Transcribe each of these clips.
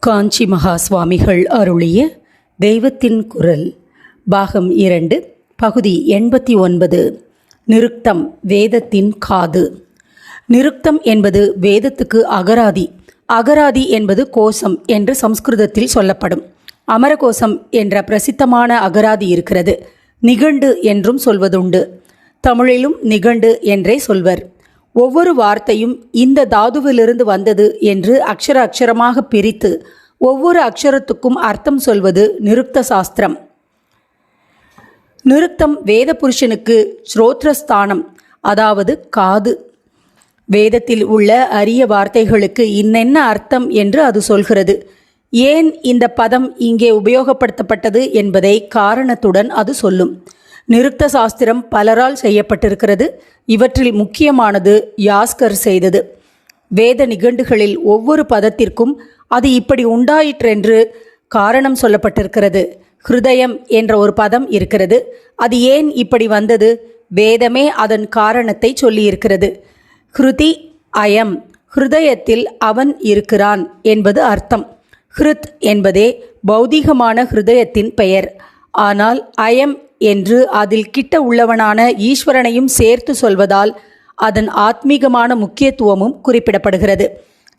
காஞ்சி மகா சுவாமிகள் அருளிய தெய்வத்தின் குரல் பாகம் இரண்டு பகுதி எண்பத்தி ஒன்பது நிருக்தம் வேதத்தின் காது. நிருக்தம் என்பது வேதத்துக்கு அகராதி. அகராதி என்பது கோஷம் என்று சம்ஸ்கிருதத்தில் சொல்லப்படும். அமரகோசம் என்ற பிரசித்தமான அகராதி இருக்கிறது. நிகண்டு என்றும் சொல்வதுண்டு. தமிழிலும் நிகண்டு என்றே சொல்வர். ஒவ்வொரு வார்த்தையும் இந்த தாதுவிலிருந்து வந்தது என்று அக்ஷர அக்ஷரமாக பிரித்து ஒவ்வொரு அக்ஷரத்துக்கும் அர்த்தம் சொல்வது நிருக்த சாஸ்திரம். நிருக்தம் வேத புருஷனுக்கு ஸ்ரோத்ரஸ்தானம் அதாவது காது. வேதத்தில் உள்ள அரிய வார்த்தைகளுக்கு இன்னென்ன அர்த்தம் என்று அது சொல்கிறது. ஏன் இந்த பதம் இங்கே உபயோகப்படுத்தப்பட்டது என்பதை காரணத்துடன் அது சொல்லும். நிருக்த சாஸ்திரம் பலரால் செய்யப்பட்டிருக்கிறது. இவற்றில் முக்கியமானது யாஸ்கர் செய்தது. வேத நிகண்டுகளில் ஒவ்வொரு பதத்திற்கும் அது இப்படி உண்டாயிற்றென்று காரணம் சொல்லப்பட்டிருக்கிறது. ஹிருதயம் என்ற ஒரு பதம் இருக்கிறது. அது ஏன் இப்படி வந்தது? வேதமே அதன் காரணத்தை சொல்லியிருக்கிறது. ஹிருதி அயம் ஹிருதயத்தில் அவன் இருக்கிறான் என்பது அர்த்தம். ஹிருத் என்பதே பௌதிகமான ஹிருதயத்தின் பெயர். ஆனால் அயம் என்று அதில் கிட்ட உள்ளவனான ஈஸ்வரனையும் சேர்த்து சொல்வதால் அதன் ஆத்மீகமான முக்கியத்துவமும் குறிப்பிடப்படுகிறது.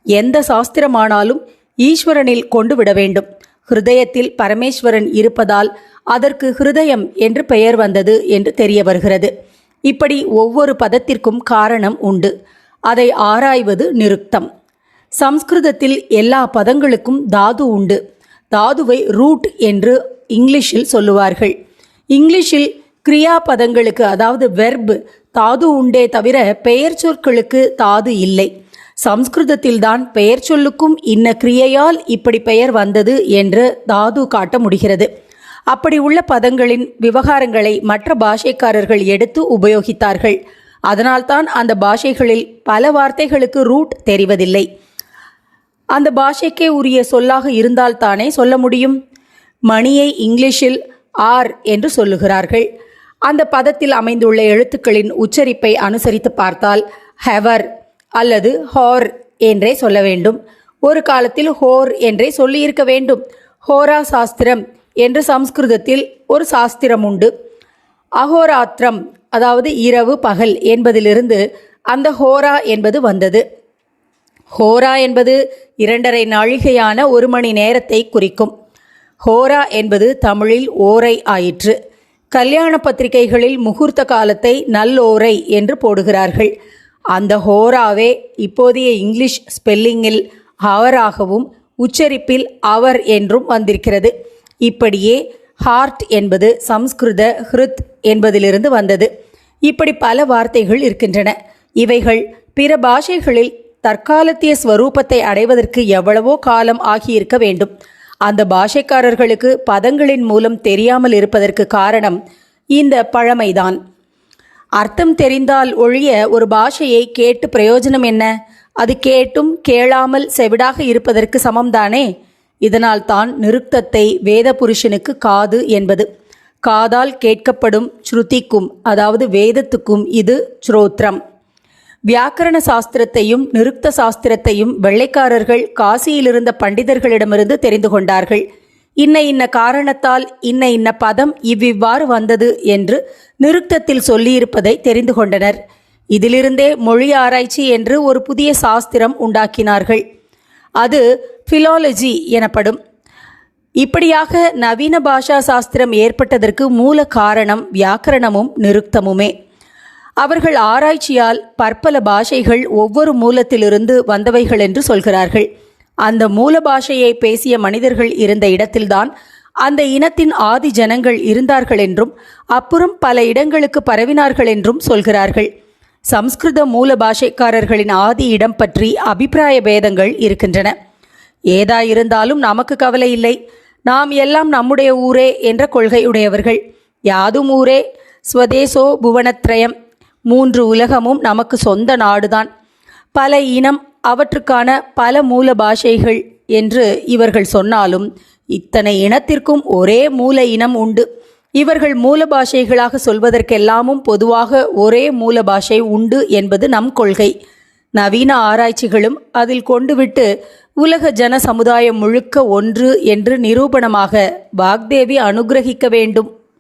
எந்த சாஸ்திரமானாலும் ஈஸ்வரனில் கொண்டு விட வேண்டும். ஹிருதயத்தில் பரமேஸ்வரன் இருப்பதால் அதற்கு ஹிருதயம் என்று பெயர் வந்தது என்று தெரிய வருகிறது இப்படி ஒவ்வொரு பதத்திற்கும் காரணம் உண்டு. அதை ஆராய்வது நிருக்தம் சம்ஸ்கிருதத்தில் எல்லா பதங்களுக்கும் தாது உண்டு. தாதுவை ரூட் என்று இங்கிலீஷில் சொல்லுவார்கள். இங்கிலீஷில் கிரியா பதங்களுக்கு அதாவது வெர்பு தாது உண்டே தவிர பெயர் சொற்களுக்கு தாது இல்லை. சம்ஸ்கிருதத்தில்தான் பெயர் சொல்லுக்கும் இன்ன கிரியையால் இப்படி பெயர் வந்தது என்று தாது காட்ட முடிகிறது. அப்படி உள்ள பதங்களின் விவகாரங்களை மற்ற பாஷைக்காரர்கள் எடுத்து உபயோகித்தார்கள். அதனால்தான் அந்த பாஷைகளில் பல வார்த்தைகளுக்கு ரூட் தெரிவதில்லை. அந்த பாஷைக்கே உரிய சொல்லாக இருந்தால்தானே சொல்ல முடியும்? மணியை இங்கிலீஷில் ஆர் என்று சொல்லுகிறார்கள். அந்த பதத்தில் அமைந்துள்ள எழுத்துக்களின் உச்சரிப்பை அனுசரித்து பார்த்தால் ஹெவர் அல்லது ஹோர் என்றே சொல்ல வேண்டும். ஒரு காலத்தில் ஹோர் என்றே சொல்லியிருக்க வேண்டும். ஹோரா சாஸ்திரம் என்று சம்ஸ்கிருதத்தில் ஒரு சாஸ்திரம் உண்டு. அகோராத்திரம் அதாவது இரவு பகல் என்பதிலிருந்து அந்த ஹோரா என்பது வந்தது. ஹோரா என்பது இரண்டரை நாழிகையான ஒரு மணி நேரத்தை குறிக்கும். ஹோரா என்பது தமிழில் ஓரை ஆயிற்று. கல்யாண பத்திரிகைகளில் முகூர்த்த காலத்தை நல்லோரை என்று போடுகிறார்கள். அந்த ஹோராவே இப்போதைய இங்கிலீஷ் ஸ்பெல்லிங்கில் அவராகவும் உச்சரிப்பில் அவர் என்றும் வந்திருக்கிறது. இப்படியே ஹார்ட் என்பது சம்ஸ்கிருத ஹிருத் என்பதிலிருந்து வந்தது. இப்படி பல வார்த்தைகள் இருக்கின்றன. இவைகள் பிற பாஷைகளில் தற்காலத்திய ஸ்வரூபத்தை அடைவதற்கு எவ்வளவோ காலம் ஆகியிருக்க வேண்டும். அந்த பாஷைக்காரர்களுக்கு பதங்களின் மூலம் தெரியாமல் இருப்பதற்கு காரணம் இந்த பழமைதான். அர்த்தம் தெரிந்தால் ஒழிய ஒரு பாஷையை கேட்டு பிரயோஜனம் என்ன? அது கேட்டும் கேளாமல் செவிடாக இருப்பதற்கு சமம்தானே? இதனால் தான் நிருக்தத்தை வேத புருஷனுக்கு காது என்பது. காதால் கேட்கப்படும் ஸ்ருதிக்கும் அதாவது வேதத்துக்கும் இது ஸ்ரோத்ரம். வியாக்கரண சாஸ்திரத்தையும் நிருக்த சாஸ்திரத்தையும் வெள்ளைக்காரர்கள் காசியிலிருந்த பண்டிதர்களிடமிருந்து தெரிந்து கொண்டார்கள். இன்ன இன்ன காரணத்தால் இன்ன இன்ன பதம் இவ்விவ்வாறு வந்தது என்று நிருக்தத்தில் சொல்லியிருப்பதை தெரிந்து கொண்டனர். இதிலிருந்தே மொழி ஆராய்ச்சி என்று ஒரு புதிய சாஸ்திரம் உண்டாக்கினார்கள். அது ஃபிலாலஜி எனப்படும். இப்படியாக நவீன பாஷா சாஸ்திரம் ஏற்பட்டதற்கு மூல காரணம் வியாக்கரணமும் நிருக்தமுமே. அவர்கள் ஆராய்ச்சியால் பற்பல பாஷைகள் ஒவ்வொரு மூலத்திலிருந்து வந்தவைகள் என்று சொல்கிறார்கள். அந்த மூல பாஷையை பேசிய மனிதர்கள் இருந்த இடத்தில்தான் அந்த இனத்தின் ஆதி ஜனங்கள் இருந்தார்கள் என்றும் அப்புறம் பல இடங்களுக்கு பரவினார்கள் என்றும் சொல்கிறார்கள். சம்ஸ்கிருத மூல பாஷைக்காரர்களின் ஆதி இடம் பற்றி அபிப்பிராய பேதங்கள் இருக்கின்றன. ஏதாயிருந்தாலும் நமக்கு கவலை இல்லை. நாம் எல்லாம் நம்முடைய ஊரே என்ற கொள்கையுடையவர்கள். யாதும் ஊரே ஸ்வதேசோ புவனத்ரயம் மூன்று உலகமும் நமக்கு சொந்த நாடுதான். பல இனம் அவற்றுக்கான பல மூல பாஷைகள் என்று இவர்கள் சொன்னாலும் இத்தனை இனத்திற்கும் ஒரே மூல இனம் உண்டு. இவர்கள் மூல பாஷைகளாக சொல்வதற்கெல்லாமும் பொதுவாக ஒரே மூல பாஷை உண்டு என்பது நம் கொள்கை. நவீன ஆராய்ச்சிகளும் அதில் கொண்டுவிட்டு உலக ஜன சமுதாயம் முழுக்க ஒன்று என்று நிரூபணமாக வாக்தேவி அனுக்கிரகிக்க வேண்டும்.